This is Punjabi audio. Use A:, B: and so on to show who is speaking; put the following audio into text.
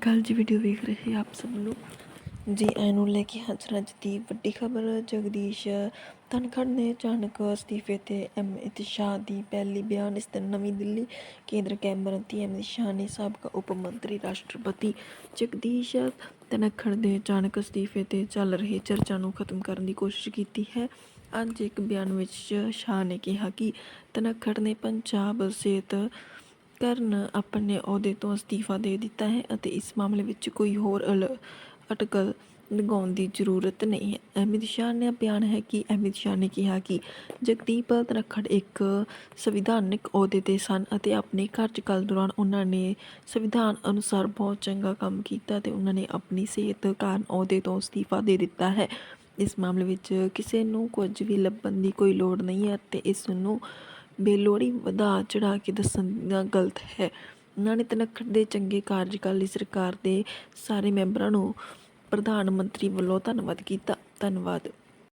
A: ਕੱਲ੍ਹ ਦੀ ਵੀਡੀਓ ਵੇਖ ਰਹੇ ਆਪ ਸਭ ਨੂੰ। ਜੀ ਆਇਆਂ ਲੈ ਕੇ ਹਾਜ਼ਰ ਅੱਜ ਦੀ ਵੱਡੀ ਖਬਰ, ਜਗਦੀਸ਼ ਧਨਖੜ ਨੇ ਅਚਾਨਕ ਅਸਤੀਫੇ ਤੇ ਅਮਿਤ ਸ਼ਾਹ ਦੀ ਪਹਿਲੀ ਬਿਆਨ। ਇਸ ਦਿਨ ਨਵੀਂ ਦਿੱਲੀ ਕੇਂਦਰ ਕੈਬਨਿਟ ਅਮਿਤ ਸ਼ਾਹ ਨੇ ਸਾਬਕਾ ਉਪ ਮੰਤਰੀ ਰਾਸ਼ਟਰਪਤੀ ਜਗਦੀਸ਼ ਧਨਖੜ ਦੇ ਅਚਾਨਕ ਅਸਤੀਫੇ ਤੇ ਚੱਲ ਰਹੀ ਚਰਚਾ ਨੂੰ ਖਤਮ ਕਰਨ ਦੀ ਕੋਸ਼ਿਸ਼ ਕੀਤੀ ਹੈ। ਅੱਜ ਇੱਕ ਬਿਆਨ ਵਿੱਚ ਸ਼ਾਹ ਨੇ ਕਿਹਾ ਕਿ ਧਨਖੜ ਨੇ ਪੰਜਾਬ ਸਿਹਤ ਕਰਨ ਆਪਣੇ ਅਹੁਦੇ ਤੋਂ ਅਸਤੀਫਾ ਦੇ ਦਿੱਤਾ ਹੈ ਅਤੇ ਇਸ ਮਾਮਲੇ ਵਿੱਚ ਕੋਈ ਹੋਰ ਅਲ- ਅਟਕਲ ਲਗਾਉਣ ਦੀ ਜ਼ਰੂਰਤ ਨਹੀਂ ਹੈ। ਅਮਿਤ ਸ਼ਾਹ ਨੇ ਬਿਆਨ ਹੈ ਕਿ ਅਮਿਤ ਸ਼ਾਹ ਨੇ ਕਿਹਾ ਕਿ ਜਗਦੀਪ ਧਨਖੜ ਇੱਕ ਸੰਵਿਧਾਨਕ ਅਹੁਦੇ ਤੇ ਸਨ ਅਤੇ ਆਪਣੇ ਕਾਰਜਕਾਲ ਦੌਰਾਨ ਉਹਨਾਂ ਨੇ ਸੰਵਿਧਾਨ ਅਨੁਸਾਰ ਬਹੁਤ ਚੰਗਾ ਕੰਮ ਕੀਤਾ ਤੇ ਉਹਨਾਂ ਨੇ ਆਪਣੀ ਸਿਹਤ ਕਾਰਨ ਅਹੁਦੇ ਤੋਂ ਅਸਤੀਫਾ ਦੇ ਦਿੱਤਾ ਹੈ। ਇਸ ਮਾਮਲੇ ਵਿੱਚ ਕਿਸੇ ਨੂੰ ਕੁਝ ਵੀ ਲੱਭਣ ਦੀ ਕੋਈ ਲੋੜ ਨਹੀਂ ਹੈ ਅਤੇ ਇਸ ਨੂੰ ਬੇਲੋੜੀ ਵਧਾ ਚੜਾ ਕੇ ਦੱਸਣਾ ਗਲਤ ਹੈ। ਉਹਨਾਂ ਨੇ ਧਨਖੜ ਦੇ ਚੰਗੇ ਕਾਰਜਕਾਲ ਲਈ। ਸਰਕਾਰ ਦੇ ਸਾਰੇ ਮੈਂਬਰਾਂ ਨੂੰ ਪ੍ਰਧਾਨ ਮੰਤਰੀ ਵੱਲੋਂ ਧੰਨਵਾਦ ਕੀਤਾ। ਧੰਨਵਾਦ।